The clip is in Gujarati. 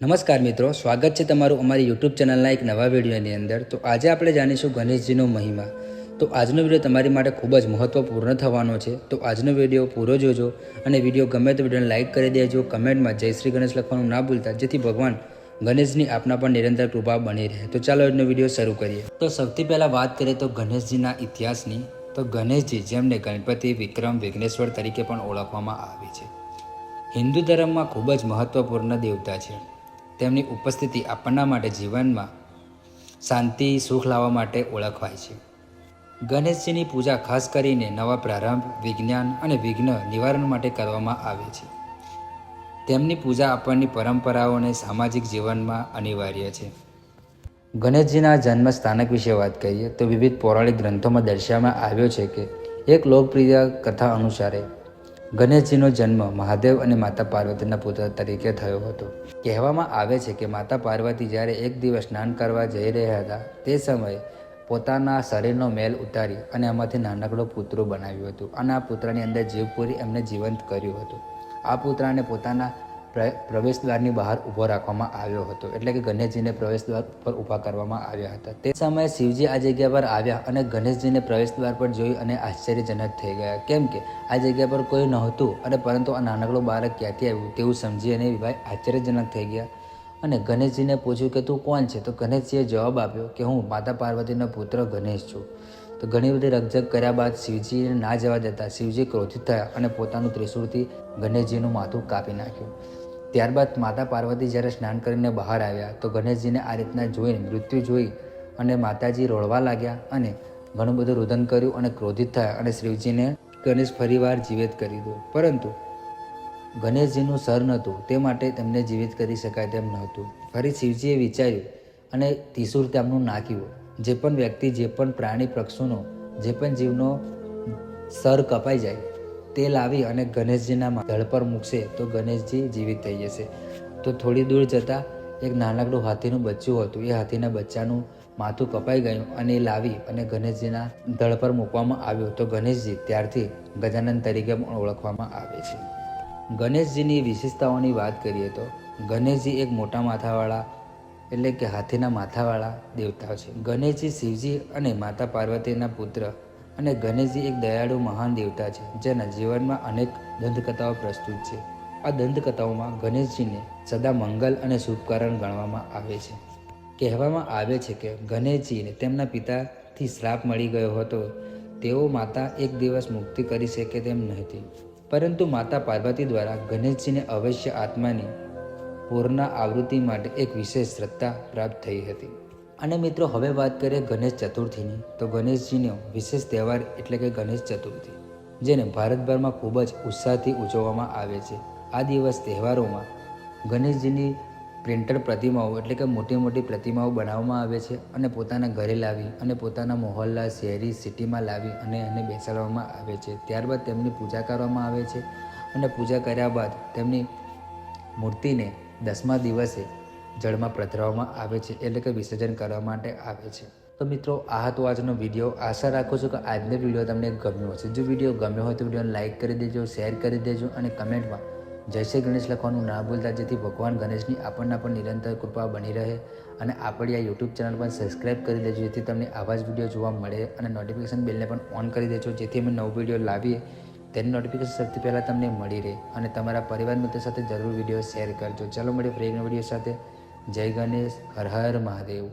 નમસ્કાર મિત્રો, સ્વાગત છે તમારું અમારી યુટ્યુબ ચેનલના એક નવા વિડીયોની અંદર. તો આજે આપણે જાણીશું ગણેશજીનો મહિમા. તો આજનો વીડિયો તમારી માટે ખૂબ જ મહત્વપૂર્ણ થવાનો છે. તો આજનો વીડિયો પૂરો જોજો અને વીડિયો ગમે તો વિડીયોને લાઇક કરી દેજો. કમેન્ટમાં જય શ્રી ગણેશ લખવાનું ના ભૂલતા, જેથી ભગવાન ગણેશની આપના પર નિરંતર કૃપા બની રહે. તો ચાલો આજનો વીડિયો શરૂ કરીએ. તો સૌથી પહેલાં વાત કરીએ તો ગણેશજીના ઇતિહાસની. તો ગણેશજી, જેમને ગણપતિ વિક્રમ વિઘ્નેશ્વર તરીકે પણ ઓળખવામાં આવે છે. હિન્દુ ધર્મમાં ખૂબ જ મહત્વપૂર્ણ દેવતા છે. તેમની ઉપસ્થિતિ આપણના માટે જીવનમાં શાંતિ, સુખ લાવવા માટે ઓળખવાય છે. ગણેશજીની પૂજા ખાસ કરીને નવા પ્રારંભ, વિજ્ઞાન અને વિઘ્ન નિવારણ માટે કરવામાં આવે છે. તેમની પૂજા આપણની પરંપરાઓને સામાજિક જીવનમાં અનિવાર્ય છે. ગણેશજીના જન્મ સ્થાનક વિશે વાત કરીએ તો વિવિધ પૌરાણિક ગ્રંથોમાં દર્શાવવામાં આવ્યો છે કે એક લોકપ્રિય કથા અનુસારે ગણેશજીનો જન્મ મહાદેવ અને માતા પાર્વતીના પુત્ર તરીકે થયો હતો. કહેવામાં આવે છે કે માતા પાર્વતી જ્યારે એક દિવસ સ્નાન કરવા જઈ રહ્યા હતા, તે સમયે પોતાના શરીરનો મેલ ઉતારી અને એમાંથી નાનકડો પુત્રો બનાવ્યું હતું અને આ પુત્રની અંદર જીવ પૂરી એમને જીવંત કર્યું હતું. આ પુત્રને પોતાના પ્રવેશદ્વારની બહાર ઊભો રાખવામાં આવ્યો હતો. એટલે કે ગણેશજીને પ્રવેશદ્વાર પર ઊભા કરવામાં આવ્યા હતા. તે સમયે શિવજી આ જગ્યા પર આવ્યા અને ગણેશજીને પ્રવેશદ્વાર પર જોઈ અને આશ્ચર્યજનક થઈ ગયા. કેમ કે આ જગ્યા પર કોઈ નહોતું, અને પરંતુ આ નાનકડું બાળક ક્યાંથી આવ્યું તેવું સમજી અને ભાઈ આશ્ચર્યજનક થઈ ગયા. અને ગણેશજીને પૂછ્યું કે, તું કોણ છે? તો ગણેશજીએ જવાબ આપ્યો કે, હું માતા પાર્વતીનો પુત્ર ગણેશ છું. તો ઘણી બધી રકઝક કર્યા બાદ શિવજીને ના જવા દેતા શિવજી ક્રોધિત થયા અને પોતાનું ત્રિશૂળથી ગણેશજીનું માથું કાપી નાખ્યું. ત્યારબાદ માતા પાર્વતી જ્યારે સ્નાન કરીને બહાર આવ્યા, તો ગણેશજીને આ રીતના જોઈને મૃત્યુ જોઈ અને માતાજી રોળવા લાગ્યા અને ઘણું બધું રુદન કર્યું અને ક્રોધિત થયા અને શિવજીને ગણેશ ફરીવાર જીવિત કરી દો પરંતુ ગણેશજીનું સર નહોતું, તે માટે તેમને જીવિત કરી શકાય તેમ નહોતું. ફરી શિવજીએ વિચાર્યું અને ત્રિશુર તેમનું નાખ્યું જે પણ વ્યક્તિ, જે પણ પ્રાણી, પક્ષીનો, જે પણ જીવનો સર કપાઈ જાય તે લાવી અને ગણેશજીના ધળ પર મૂકશે, તો ગણેશજી જીવિત થઈ જશે. તો થોડી દૂર જતાં એક નાનકડું હાથીનું બચ્ચું હતું. એ હાથીના બચ્ચાનું માથું કપાઈ ગયું અને એ લાવી અને ગણેશજીના ધળ પર મૂકવામાં આવ્યું. તો ગણેશજી ત્યારથી ગજાનંદ તરીકે પણ ઓળખવામાં આવે છે. ગણેશજીની વિશેષતાઓની વાત કરીએ તો ગણેશજી એક મોટા માથાવાળા, એટલે કે હાથીના માથાવાળા દેવતા છે. ગણેશજી શિવજી અને માતા પાર્વતીના પુત્ર અને ગણેશજી એક દયાળુ મહાન દેવતા છે, જેના જીવનમાં અનેક દંતકથાઓ પ્રસ્તુત છે. આ દંતકથાઓમાં ગણેશજીને સદા મંગલ અને શુભકારણ ગણવામાં આવે છે. કહેવામાં આવે છે કે ગણેશજીને તેમના પિતાથી શ્રાપ મળી ગયો હતો. તેઓ માતા એક દિવસ મુક્તિ કરી શકે તેમ નહોતી. પરંતુ માતા પાર્વતી દ્વારા ગણેશજીને અવશ્ય આત્માની પૂર્ણ આવૃત્તિ માટે એક વિશેષ શ્રદ્ધા પ્રાપ્ત થઈ હતી. અને મિત્રો, હવે વાત કરીએ ગણેશ ચતુર્થીની. તો ગણેશજીનો વિશેષ તહેવાર એટલે કે ગણેશ ચતુર્થી, જેને ભારતભરમાં ખૂબ જ ઉત્સાહથી ઉજવવામાં આવે છે. આ દિવસ તહેવારોમાં ગણેશજીની પ્રિન્ટર પ્રતિમાઓ એટલે કે મોટી મોટી પ્રતિમાઓ બનાવવામાં આવે છે અને પોતાના ઘરે લાવી અને પોતાના મોહલ્લા, શહેરી, સિટીમાં લાવી અને એને બેસાડવામાં આવે છે. ત્યારબાદ તેમની પૂજા કરવામાં આવે છે અને પૂજા કર્યા બાદ તેમની મૂર્તિને દસમા દિવસે જળમાં પધરાવવામાં આવે છે એટલે કે વિસર્જન કરવા માટે આવે છે. તો મિત્રો, આ હતો આજનો વીડિયો. આશા રાખું છું કે આજનો વીડિયો તમને ગમ્યો હશે. જો વીડિયો ગમ્યો હોય તો વિડીયોને લાઇક કરી દેજો, શેર કરી દેજો અને કમેન્ટમાં જય શ્રી ગણેશ લખવાનું ના ભૂલતા, જેથી ભગવાન ગણેશની આપણના પણ નિરંતર કૃપા બની રહે અને આપણી આ યુટ્યુબ ચેનલ પણ સબસ્ક્રાઇબ કરી દેજો, જેથી તમને આવા જ વીડિયો જોવા મળે અને નોટિફિકેશન બેલને પણ ઓન કરી દેજો, જેથી અમે નવો વીડિયો લાવીએ. તેની નોટિફિકેશન સૌથી પહેલાં તમને મળી રહે અને તમારા પરિવાર મિત્રો સાથે જરૂર વીડિયો શેર કરજો. ચાલો મળીએ ફ્રી વીડિયો સાથે. જય ગણેશ હર હર મહાદેવ.